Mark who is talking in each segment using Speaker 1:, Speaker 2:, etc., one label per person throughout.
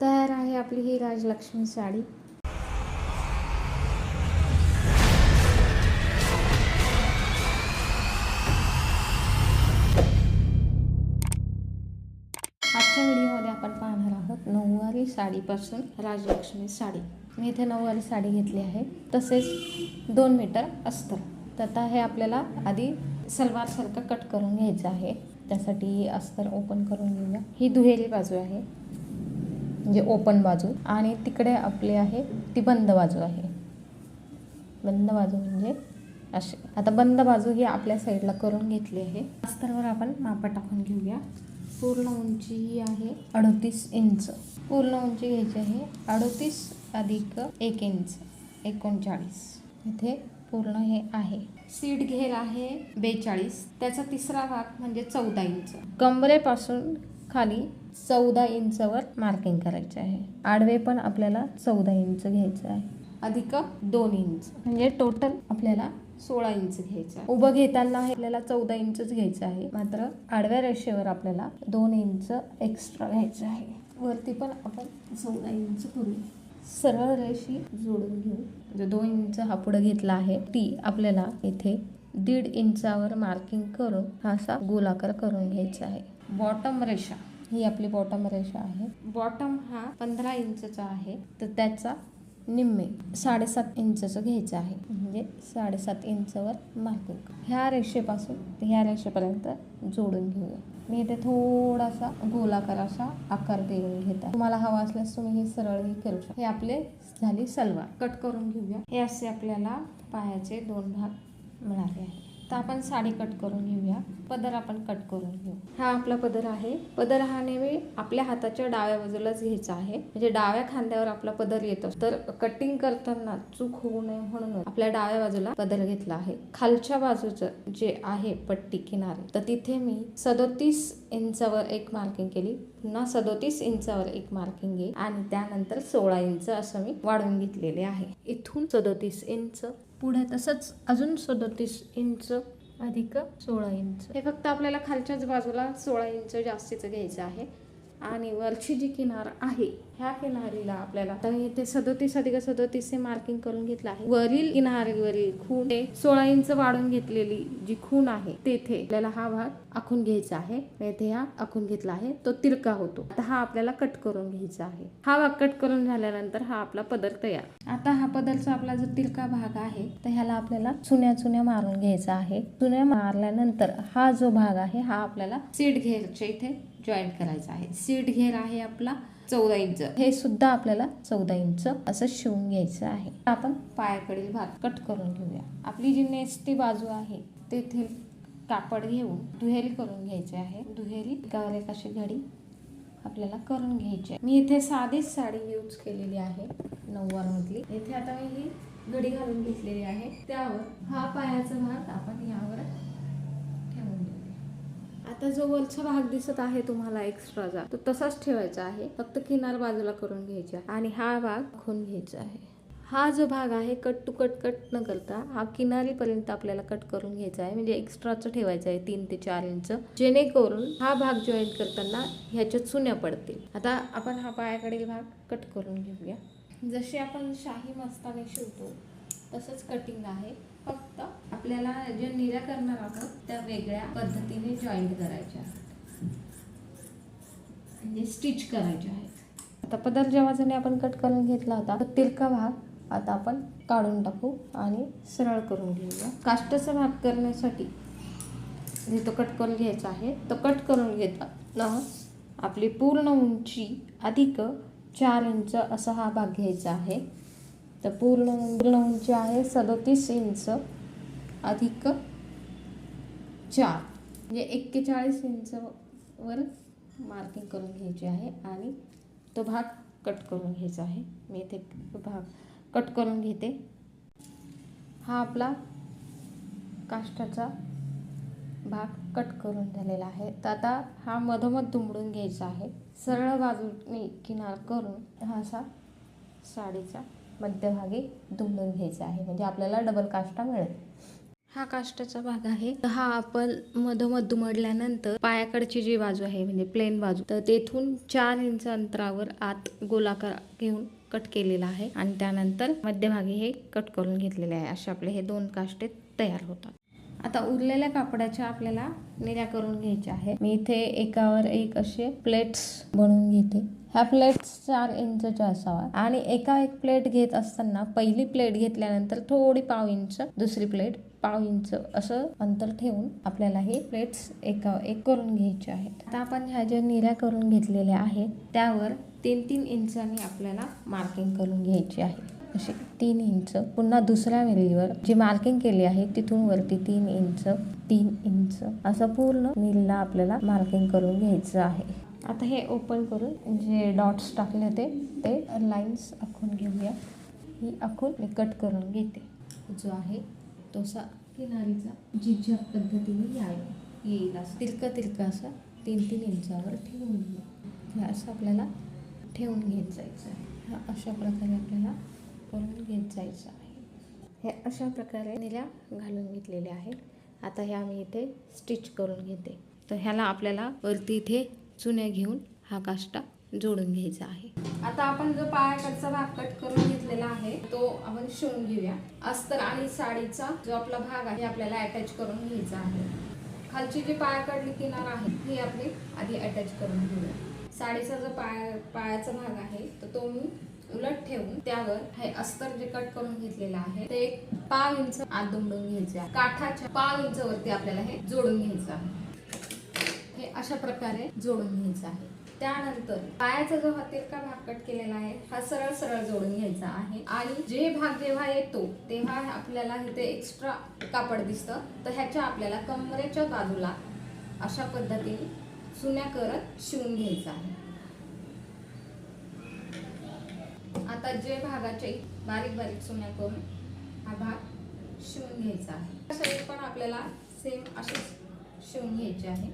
Speaker 1: तयार आहे आपली ही राजलक्ष्मी साडी. आजच्या व्हिडिओमध्ये आपण पाहणार आहोत नऊवारी साडीपासून राजलक्ष्मी साडी. मी इथे नऊवारी साडी घेतली आहे. तसेच दोन मीटर अस्तर. तर आता हे आपल्याला आधी सलवारसारखं कट करून घ्यायचं आहे. त्यासाठी अस्तर ओपन करून घेऊया. ही दुहेरी बाजू आहे. म्हणजे ओपन बाजू आणि तिकडे आपली आहे ती बंद बाजू आहे. बंद बाजू म्हणजे अशी. आता बंद बाजू ही आपल्या साईडला करून घेतली आहे. अस्तरवर आपण मापा टाकून घेऊया. पूर्ण उंची ही आहे अडतीस इंच. पूर्ण उंची घ्यायची आहे अडतीस अधिक एक इंच एकोणचाळीस. इथे पूर्ण हे आहे. सीट घेर आहे बेचाळीस. त्याचा तिसरा भाग म्हणजे चौदा इंच. कमरेपासून खाली चौदा इंचवर मार्किंग करायचे आहे. आडवे पण आपल्याला चौदा इंच घ्यायचं आहे. अधिक दोन इंच. म्हणजे टोटल आपल्याला सोळा इंच घ्यायचं आहे. उभं घेताना हे आपल्याला चौदा इंचच घ्यायचं आहे. मात्र आडव्या रेषेवर आपल्याला दोन इंच एक्स्ट्रा घ्यायचं आहे. वरती पण आपण चौदा इंच करूया सरळ रेषी जोडून घेऊ. जो दोन इंच हा पुढे घेतला आहे. ती आपल्याला इथे दीड इंचावर मार्किंग करून हा असा गोलाकार करून घ्यायचा आहे. बॉटम रेषा. ही आपली बॉटम रेषा आहे. बॉटम हा पंधरा इंचचा आहे. तर त्याचा निम्मे साडेसात इंचचं घ्यायचं आहे. म्हणजे साडेसात इंचवर मार्किंग ह्या रेषेपासून ह्या रेषेपर्यंत जोडून घेऊया. मी इथे थोडासा गोलाकार असा आकार देऊन घेता तुम्हाला हवा असल्यास तुम्ही हे सरळही करू शकता. हे आपले झाली सलवार. कट करून घेऊया. हे असे आपल्याला पायाचे दोन भाग मिळाले आहे तर आपण साडी कट करून घेऊया. पदर आपण कट करून घेऊ. हा आपला पदर आहे. पदर हा नेहमी आपल्या हाताच्या डाव्या बाजूलाच घ्यायचा आहे. म्हणजे डाव्या खांद्यावर आपला पदर येतो तर कटिंग करताना चूक होऊ नये म्हणून आपल्या डाव्या बाजूला पदर घेतला आहे. खालच्या बाजूचं जे आहे पट्टी किनारे तर तिथे मी सदोतीस इंचावर एक मार्किंग केली. पुन्हा सदोतीस इंचावर एक मार्किंग घे आणि त्यानंतर सोळा इंच असं मी वाढवून घेतलेले आहे. इथून सदोतीस इंच पुढे तसंच अजून सदतीस इंच अधिक सोळा इंच. हे फक्त आपल्याला खालच्याच बाजूला सोळा इंच जास्तीचं घ्यायचं आहे. आणि वरची जी किनार आहे ह्या किनारीला आपल्याला आता इथे सदोतीस अधिक सदोतीसचे मार्किंग करून घेतलं आहे. वरील किनारीवरील खूण हे सोळा इंच वाढून घेतलेली जी खूण आहे तेथे आपल्याला हा भाग आखून घ्यायचा आहे. येथे हा आखून घेतला आहे तो तिरका होतो. आता हा आपल्याला कट करून घ्यायचा आहे. हा भाग कट करून झाल्यानंतर हा आपला पदर तयार. आता हा पदरचा आपला जो तिरका भाग आहे तर ह्याला आपल्याला चुन्या चुन्या मारून घ्यायचा आहे. चुन्या मारल्यानंतर हा जो भाग आहे हा आपल्याला सीट घ्यायचे इथे. जॉईन करायचा आहे. सीट घेर आहे आपला चौदा इंच. हे सुद्धा आपल्याला चौदा इंच असं शिवून घ्यायचं आहे. आपण पायाकडील भात कट करून घेऊया. आपली जी नेसती बाजू आहे तेथे कापड घेऊन दुहेरी करून घ्यायचे आहे. दुहेरी एकावर एक अशी घडी आपल्याला करून घ्यायची आहे. मी इथे साधीच साडी यूज केलेली आहे नऊवार मधली इथे आता मी ही घडी घालून घेतलेली आहे. त्यावर हा पायाचा भाग आपण यावर आता जो वरचा भाग दिसत आहे तुम्हाला एक्स्ट्राचा तो तसाच ठेवायचा आहे. फक्त किनार बाजूला करून घ्यायचा आणि हा भाग खून घ्यायचा आहे. हा जो भाग आहे कट टू कट कट न करता हा किनारीपर्यंत आपल्याला कट करून घ्यायचा आहे. म्हणजे एक्स्ट्राचं ठेवायचं आहे तीन ते चार इंच जेणेकरून हा भाग जॉईन करताना ह्याच्या चुन्या पडतील. आता आपण हा पायाकडील भाग कट करून घेऊया. जशी आपण शाही मस्ताने शिवतो तसंच कटिंग आहे. फक्त आपल्याला जे निऱ्या करणार आहोत त्या वेगळ्या पद्धतीने जॉईंट करायच्या म्हणजे स्टिच करायच्या आहेत. आता पदर जेव्हा आपण कट करून घेतला होता तर तिरका भाग आता आपण काढून टाकू आणि सरळ करून घेऊया. काष्टाचा भाग करण्यासाठी जे तो कट करून घ्यायचा आहे तो कट करून घेताना आपली पूर्ण उंची अधिक चार इंच असा हा भाग घ्यायचा आहे. तर पूर्ण पूर्ण उंची आहे सदोतीस इंच. अधिक चार. म्हणजे एक्केचाळीस इंचवर मार्किंग करून घ्यायची आहे आणि तो भाग कट करून घ्यायचा आहे. मी इथे भाग कट करून घेते. हा आपला काष्टाचा भाग कट करून झालेला आहे. तर आता हा मधोमध दुमडून घ्यायचा आहे. सरळ बाजूने किनार करून हा असा साडीचा मध्यभागी दुमडून घ्यायचं आहे. म्हणजे आपल्याला डबल काष्टा मिळेल. हा काष्टाचा भाग आहे. हा आपण मधोमध दुमडल्यानंतर पायाकडची जी बाजू आहे म्हणजे प्लेन बाजू तर तेथून चार इंच अंतरावर आत गोलाकार घेऊन कट केलेला आहे. आणि त्यानंतर मध्यभागी हे कट करून घेतलेले आहे. असे आपले हे दोन काष्टे तयार होतात. आता उरलेल्या कापडाच्या आपल्याला निर्या करून घ्यायच्या आहे मी इथे एकावर एक असे प्लेट्स बनवून घेते. ह्या प्लेट्स चार इंचच्या असावा. आणि एका एक प्लेट घेत असताना पहिली प्लेट घेतल्यानंतर थोडी पाव इंच दुसरी प्लेट पाव इंच असं अंतर ठेवून आपल्याला हे प्लेट्स एका एक करून घ्यायचे आहेत. आता आपण ह्या ज्या निऱ्या करून घेतलेल्या आहेत त्यावर तीन तीन इंचांनी आपल्याला मार्किंग करून घ्यायची आहे. असे तीन इंच. पुन्हा दुसऱ्या मिरीवर जी मार्किंग केली आहे तिथून वरती तीन इंच तीन इंच असं पूर्ण मिलला आपल्याला मार्किंग करून घ्यायचं आहे. आता हे ओपन करून जे डॉट्स टाकले होते ते लाईन्स आखून घेऊया. ही आखून मी कट करून घेते. जो आहे तोसा किनारीचा जिज्या पद्धतीने यावे येईल असं. तिरका तिरका असं तीन तीन इंचावर ठेवून घेऊ. हे असं आपल्याला ठेवून घेत जायचं आहे. हा अशा प्रकारे आपल्याला करून घेत जायचं आहे. हे अशा प्रकारे निऱ्या घालून घेतलेल्या आहेत आता हे आम्ही इथे स्टिच करून घेते. तर ह्याला आपल्याला वरती इथे चुन्या घेऊन हा काष्टा जोडून घ्यायचा आहे. आता आपण जो पायाकडचा भाग कट करून घेतलेला आहे तो आपण शिवून घेऊया. अस्तर आणि साडीचा जो आपला भाग आहे आपल्याला अटॅच करून घ्यायचा आहे. खालची जी पायाकडली किनार आहे ही आपली आधी अटॅच करून घेऊया. साडीचा जो पाय पायाचा भाग आहे तर तो मी उलट ठेवून त्यावर हे अस्तर जे कट करून घेतलेलं आहे ते एक पाव इंच आत दुमडून घ्यायचे काठाच्या पाव इंच वरती आपल्याला हे जोडून घ्यायचं आहे. अशा प्रकारे जोडून घ्यायचं आहे. त्यानंतर पायाचा जो हा भाग कट केलेला आहे हा सरळ सरळ जोडून घ्यायचा आहे. आणि जे भाग जेव्हा येतो तेव्हा आपल्याला इथे एक्स्ट्रा कापड दिसतं. तर ह्याच्या आपल्याला कमरेच्या बाजूला अशा पद्धतीने चुन्या करत शिवून घ्यायचं आहे. आता जे भागाचे बारीक बारीक सुन्या करून हा भाग शिवून घ्यायचा आहे. सगळे पण आपल्याला सेम असेच शिवून घ्यायचे आहे.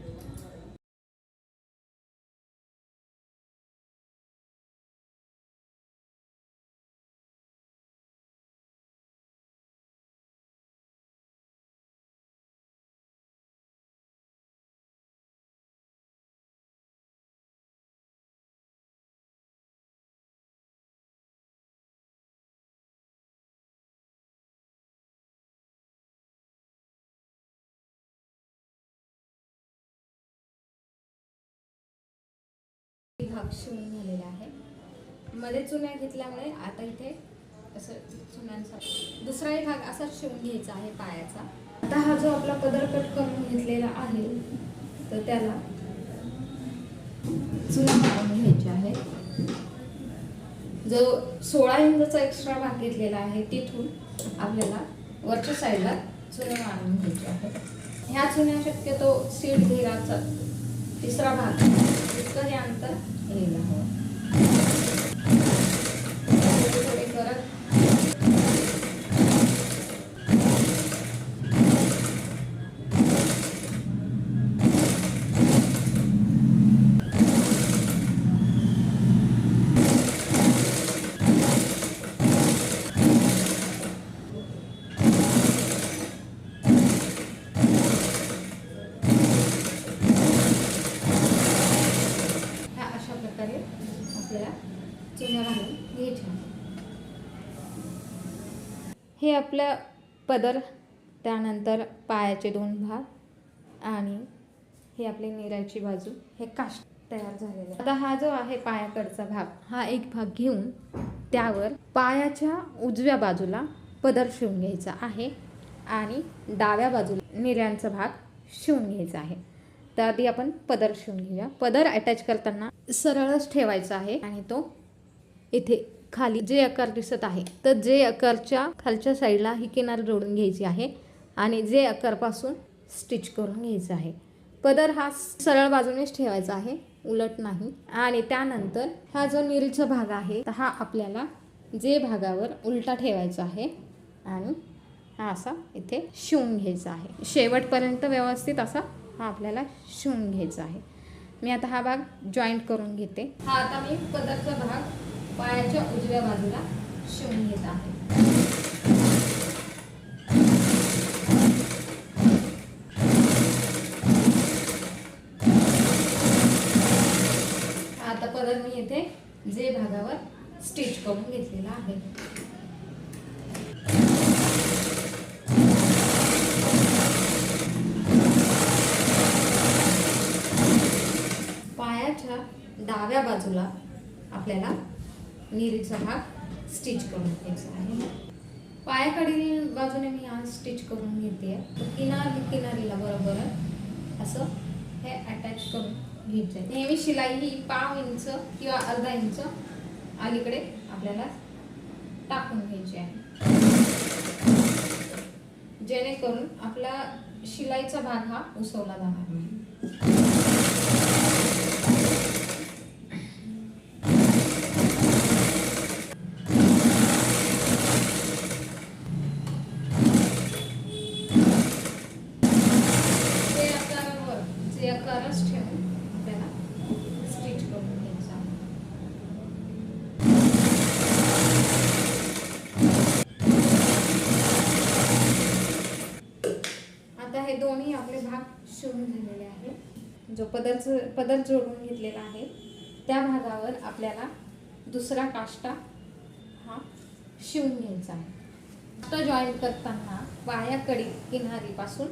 Speaker 1: भाग शिवून झालेला आहे. मध्ये चुन्या घेतल्यामुळे आता इथे असं चुन्यांचा दुसराही भाग असाच शिवून घ्यायचा आहे पायाचा. आता हा जो आपला पदर कट करून घेतलेला आहे तर त्याला चुना मारून घ्यायची आहे. जो सोळा इंचचा एक्स्ट्रा भाग घेतलेला आहे तिथून आपल्याला वरच्या साईडला चुने मारून घ्यायचे आहे. ह्या चुन्या शक्यतो सीड घेराचा तिसरा भाग इतकं हे अंतर यायला हवं थोडे थोडे करत ह्या अशा प्रकारे आपल्याला चुन्या घालून घ्यायच्या हे आपलं पदर त्यानंतर पायाचे दोन भाग आणि हे आपली निराची बाजू हे काष्ट तयार झालेलं आहे. आता हा जो आहे पायाकडचा भाग हा एक भाग घेऊन त्यावर पायाच्या उजव्या बाजूला पदर शिवून घ्यायचा आहे आणि डाव्या बाजूला निऱ्यांचा भाग शिवून घ्यायचा आहे तर आधी आपण पदर शिवून घेऊया पदर अटॅच करताना सरळच ठेवायचा आहे आणि तो इथे खाली जे आकार दिसत आहे तर जे आकारच्या खालच्या साईडला ही किनार जोडून घ्यायची आहे आणि जे आकारपासून स्टिच करून घ्यायचं आहे. पदर हा सरळ बाजूनेच ठेवायचा आहे उलट नाही. आणि त्यानंतर हा जो निरीचा भाग आहे तर हा आपल्याला जे भागावर उलटा ठेवायचा आहे आणि हा असा इथे शिवून घ्यायचा आहे. शेवटपर्यंत व्यवस्थित असा हा आपल्याला शिवून घ्यायचा आहे. मी आता हा भाग जॉईंट करून घेते. हा आता मी पदरचा भाग पायाच्या उजव्या बाजूला शिवून येत आहे. आता परत मी येथे जे भागावर स्टिच करून घेतलेला आहे. पायाच्या डाव्या बाजूला आपल्याला निरीचा भाग स्टिच करून घ्यायचा आहे पायाकडील बाजूने मी आज स्टिच करून घेते. किनार किनारीला बरोबर असं हे अटॅच करून घ्यायचं आहे. नेहमी शिलाई ही पाव इंच किंवा अर्धा इंच अलीकडे आपल्याला टाकून घ्यायची आहे. जेणेकरून आपला शिलाईचा भाग हा उसवला जाणार. नाही जे आकारावर जे आकारच ठेवून आपल्याला स्टिच करून घ्यायचं आहे. आता हे दोन्ही आपले भाग शिवून झालेले आहे जो पदरच पदर जोडून घेतलेला आहे त्या भागावर आपल्याला दुसरा काष्टा हा शिवून घ्यायचा आहे. तो जॉईंट करताना पायाकडील किनारीपासून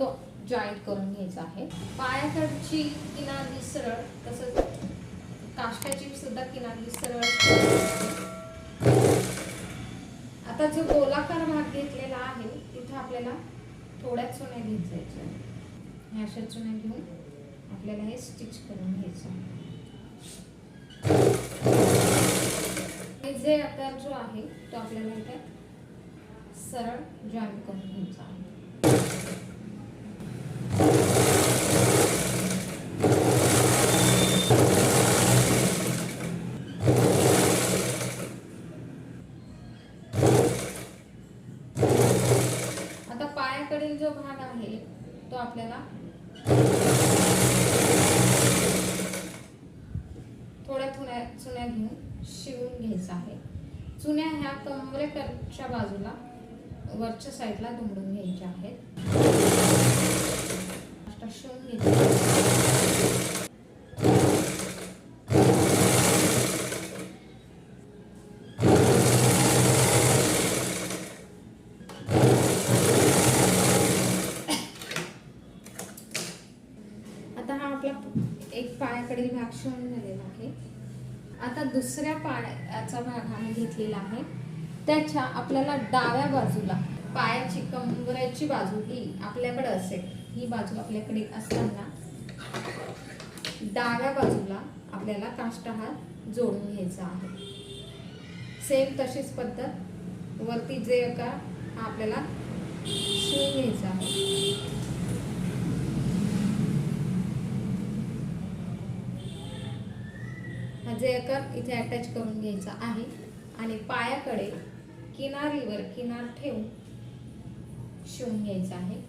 Speaker 1: तो जॉईंट करून घ्यायचा आहे. पायाकडची किनारी सरळ तसंच काष्टाची सुद्धा किनारी सरळ आता जो गोलाकार भाग घेतलेला आहे तिथे आपल्याला थोड्या चुन्या घेत जायच्या ह्या अशा चुन्या घेऊन आपल्याला हे स्टिच करून घ्यायचं आहे. हे जे आकार जो आहे तो आपल्याला इथे सरळ जॉईन करून घ्यायचा आहे आता पायाकडील जो भाग आहे तो आपल्याला थोड्या थोड्या चुन्या घेऊन शिवून घ्यायचा आहे चुन्या बाजूला वरच्या साईडला दुमडून घ्यायचे आहेत. आता शिवून आता हा आपला एक पायाकडील भाग शिवून झालेला आहे. आता दुसऱ्या पायाचा भाग आम्ही घेतलेला आहे. त्याच्या आपल्याला डाव्या बाजूला पायाची कंबऱ्याची बाजू ही आपल्याकडे असेल. ही बाजू आपल्याकडे असताना डाव्या बाजूला आपल्याला काष्टहार जोडून घ्यायचा आहे. सेम तशीच पद्धत. वरती जे का हा आपल्याला शिवून घ्यायचा आहे. हा जे आकार इथे अटॅच करून घ्यायचा आहे. आणि पायाकडे किनारीवर किनार ठेवून शिवून घ्यायचं आहे.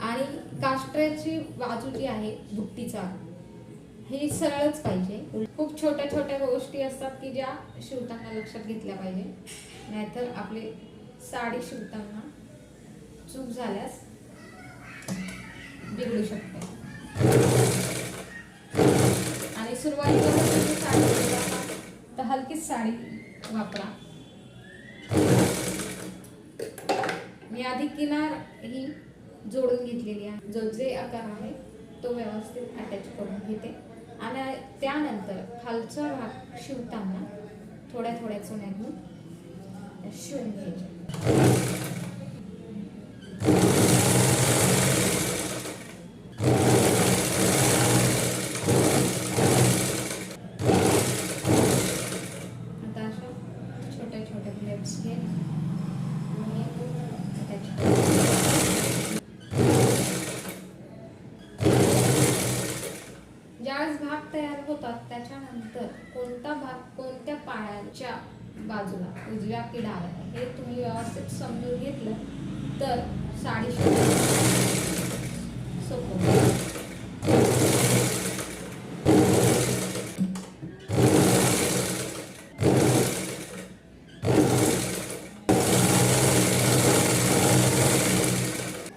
Speaker 1: आणि काष्ट्राची बाजू जी आहे बुट्टीचा ही सरळच पाहिजे. खूप छोट्या छोट्या गोष्टी असतात की ज्या शिवताना लक्षात घेतल्या पाहिजे. नाहीतर आपले साडी शिवताना चूक झाल्यास बिघडू शकते. आणि सुरुवातीला साडी तर हलकीच साडी वापरा. मी किनार ही जोडून घेतलेली आहे. जो जे आकार आहे तो व्यवस्थित अटॅच करून घेते. आणि त्यानंतर खालचा भाग शिवताना थोड्या थोड्या चुण्यातून शिवून घ्यायचे आता अशा छोट्या छोट्या प्लेट्स घे आणि attach कर. ज्यावेळेस भाग तयार होतात त्याच्यानंतर कोणता भाग कोणत्या पायाच्या बाजूला उजव्या की डाव्या हे तुम्ही व्यवस्थित समजून घेतलं तर साडी सोपं.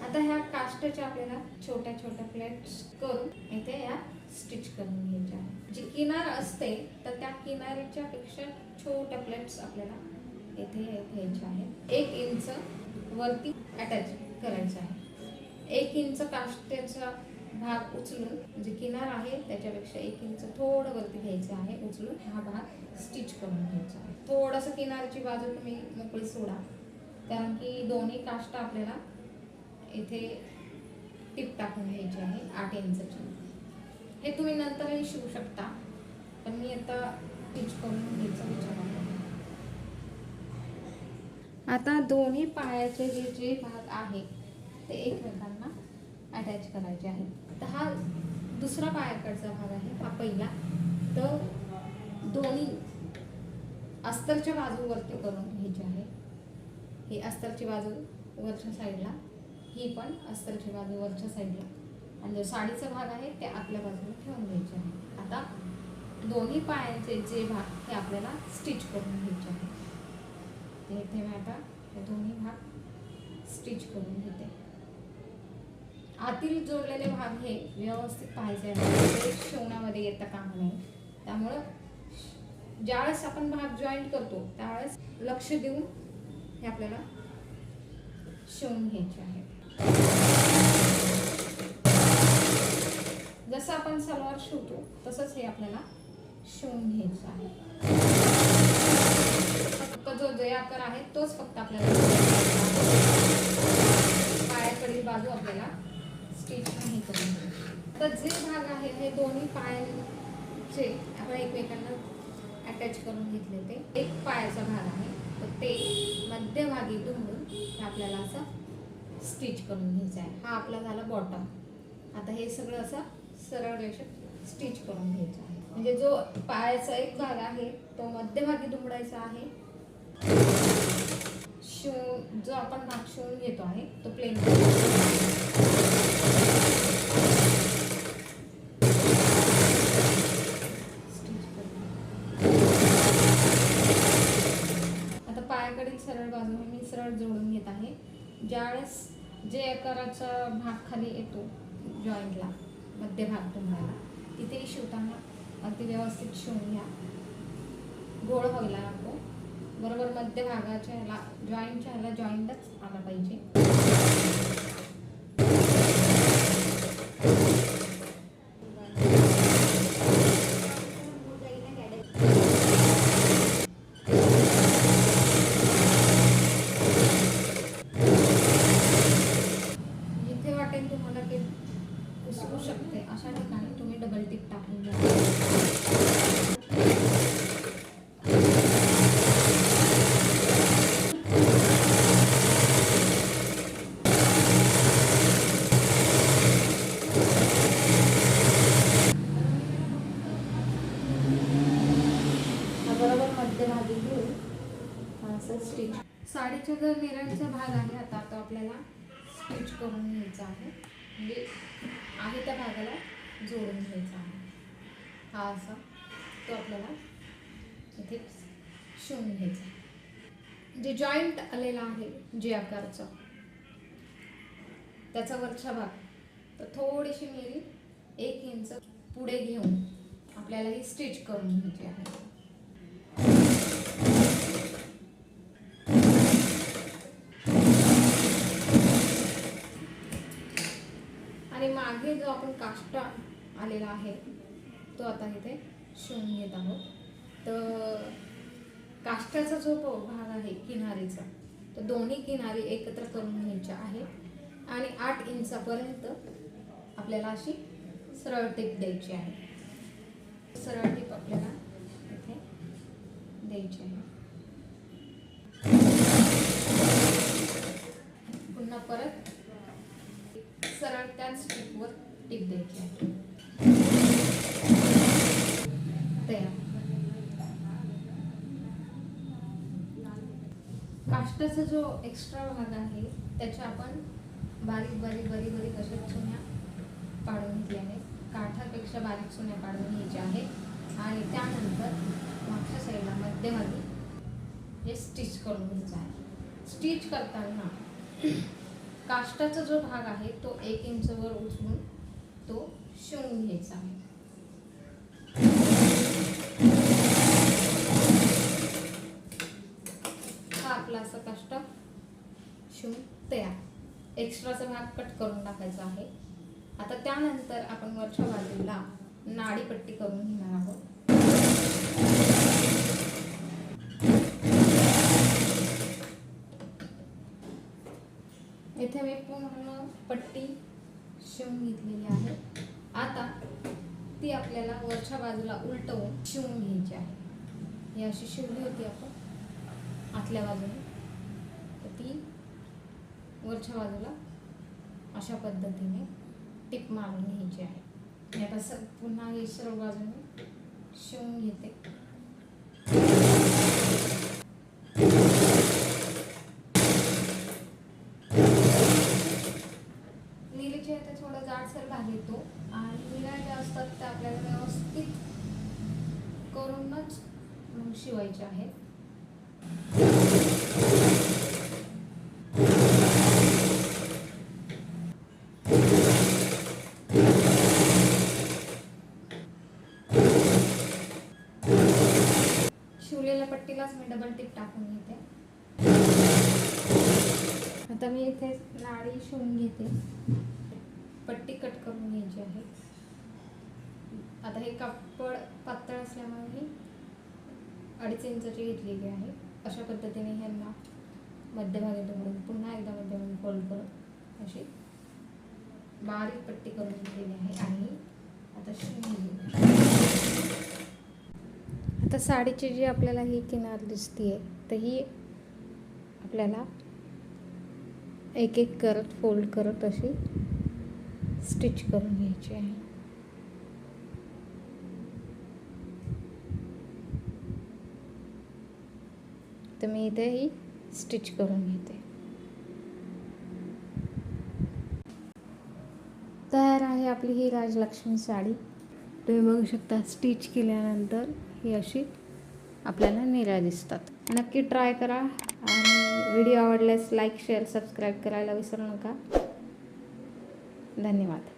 Speaker 1: आता ह्या काष्टाच्या आपल्याला छोट्या छोट्या प्लेट्स करून इथे या स्टिच करून घ्यायच्या. आहे जी किनार असते तर त्या किनारीच्या पेक्षा छोट्या प्लेट्स आपल्याला येथे घ्यायच्या आहेत. एक इंच वरती अटॅच करायचं आहे. एक इंच काष्ट्याचा भाग उचलून म्हणजे किनार आहे त्याच्यापेक्षा एक इंच थोडं वरती घ्यायचं आहे उचलून हा भाग स्टिच करून घ्यायचा आहे. थोडंसं किनारची बाजू तुम्ही मोकळी सोडा. कारण की दोन्ही काष्ट आपल्याला इथे टिप टाकून घ्यायची आहे आठ इंचची हे तुम्ही नंतरही शिवू शकता. पण मी आता स्टिच करून घ्यायचा विचार आता दोन्ही पायाचे जे जे भाग आहे ते एकमेकांना अटॅच करायचे आहे. तर हा दुसरा पायाकडचा भाग आहे हा पहिला. तर दोन्ही अस्तरच्या बाजूवरती करून घ्यायचे आहे. ही अस्तरची बाजू वरच्या साईडला ही पण अस्तरची बाजू वरच्या साईडला आणि जो साडीचा भाग आहे ते आतल्या बाजूला ठेवून घ्यायचे आहे. आता दोन्ही पायांचे जे भाग हे आपल्याला स्टिच करून घ्यायचे आहे. ते इथे मी आता हे दोन्ही भाग स्टिच करून घेते. आतील जोडलेले भाग हे व्यवस्थित पाहायचे आहे. ते शिवण्यामध्ये येतं काम नाही. त्यामुळं ज्यावेळेस आपण भाग जॉईंट करतो त्यावेळेस लक्ष देऊन हे आपल्याला शिवून घ्यायचे आहे. जसं आपण सलवार शिवतो तसंच हे आपल्याला शिवून घ्यायचं आहे. फक्त जो जे आकार आहे तोच फक्त आपल्याला पायाकडील बाजू आपल्याला स्टिच नाही करून तर जे भाग आहे हे दोन्ही पायांचे आपण एकमेकांना अटॅच करून घेतले ते. एक पायाचा भाग आहे तर ते मध्यभागी दुमडून आपल्याला असं स्टिच करून घ्यायचं आहे. हा आपला झाला बॉटम आता हे सगळं असं सरळ रेषेत स्टिच करून घ्यायचा आहे. म्हणजे जो पायाचा एक भाग आहे तो मध्यभागी दुमडायचा आहे. शिवून जो आपण भाग शिवून घेतो आहे तो प्लेन आता पायाकडील सरळ बाजूने मी सरळ जोडून घेत आहे. ज्यावेळेस जे आकाराचा भाग खाली येतो जॉईंटला मध्यभाग तुम्हाला. तिथेही शिवताना अगदी व्यवस्थित शिवून घ्या. गोळ व्हायला नको. बरोबर मध्यभागाच्या ह्याला जॉईंटच्या ह्याला जॉईंटच आला पाहिजे जिथे वाटेल तुम्हाला ते उसरू शकते अशा ठिकाणी तुम्ही डबल टिप टाकून द्या हा बरोबर मध्यभागी घेऊन हा असं स्टिच साडीच्या जर मिररचा भाग आहे आता तो आपल्याला स्टिच करून घ्यायचा आहे. म्हणजे आहे त्या भागाला जोडून घ्यायचा आहे. हा असा तो आपल्याला इथे शिवून घ्यायचा आहे. जे जॉईंट आलेला आहे जे आकारचा त्याचा वरचा भाग तर थोडीशी मिरी एक इंच पुढे घेऊन आपल्याला ही स्टिच करून घ्यायची आहे. मागे जो आपण काष्टा आलेला आहे तो आता इथे शिवून घेत आहोत. तर काष्टाचा जो तो भाग आहे किनारीचा तर दोन्ही किनारी एकत्र करून घ्यायच्या आहे आणि आठ इंचापर्यंत आपल्याला अशी सरळ टीप द्यायची आहे. सरळ टीप आपल्याला इथे द्यायची आहे. पुन्हा परत सरळ त्याच टिपवर टिप द्यायची आहे. तयार. काष्टाचा जो एक्स्ट्रा भाग आहे त्याच्या आपण बारीक बारीक बारीक बारीक अशा चुन्या पाडून घेतल्या आहेत. काठापेक्षा बारीक चुन्या पाडून घ्यायच्या आहेत. आणि त्यानंतर मागच्या साईडला मध्यभागी हे स्टिच करून घ्यायचं आहे. स्टिच करताना काष्टाचा जो भाग आहे तो एक इंच वर उचलून तो शिवून घ्यायचा आहे. हा आपला असा काष्टा शिवून तयार. एक्स्ट्राचा भाग कट करून टाकायचा आहे. आता त्यानंतर आपण वरच्या बाजूला नाडीपट्टी करून घेणार आहोत. इथे मी पूर्ण पट्टी शिवून घेतलेली आहे. आता ती आपल्याला वरच्या बाजूला उलटवून शिवून घ्यायची आहे. ही अशी शिवली होती आपण आतल्या बाजूने. तर ती वरच्या बाजूला अशा पद्धतीने टिप मारून घ्यायची आहे. आता स पुन्हा ही सर्व बाजूने शिवून घेते नीलीचे इथे थोडा भाग येतो आणि निळ्या ज्या असतात त्या आपल्याला व्यवस्थित करूनच शिवायचे आहेत. शिवलेल्या पट्टीलाच मी डबल टिप टाकून घेते. आता मी इथे नाडी शिवून घेते. पट्टी कट करून घ्यायची आहे. आता हे कापड पातळ असल्यामुळे मी अडीच इंचाची घेतलेली आहे. अशा पद्धतीने ह्यांना मध्यभागातून पुन्हा एकदा मध्यभागी फोल्ड करून अशी बारीक पट्टी करून घेतलेली आहे आणि आता शिवून आता साडीची जी आपल्याला ही किनार दिसतीये तर ही आपल्याला एक एक करत फोल्ड करत अशी स्टिच करून घ्यायची आहे. तर मी इथे ही स्टिच करून घेते. तयार आहे आपली ही राजलक्ष्मी साडी. तुम्ही बघू शकता स्टिच केल्यानंतर ही अशी आपल्याला निरा दिसतात. नक्की ट्राय करा आणि व्हिडिओ आवडल्यास लाईक शेअर सबस्क्राईब करायला विसरू नका. धन्यवाद.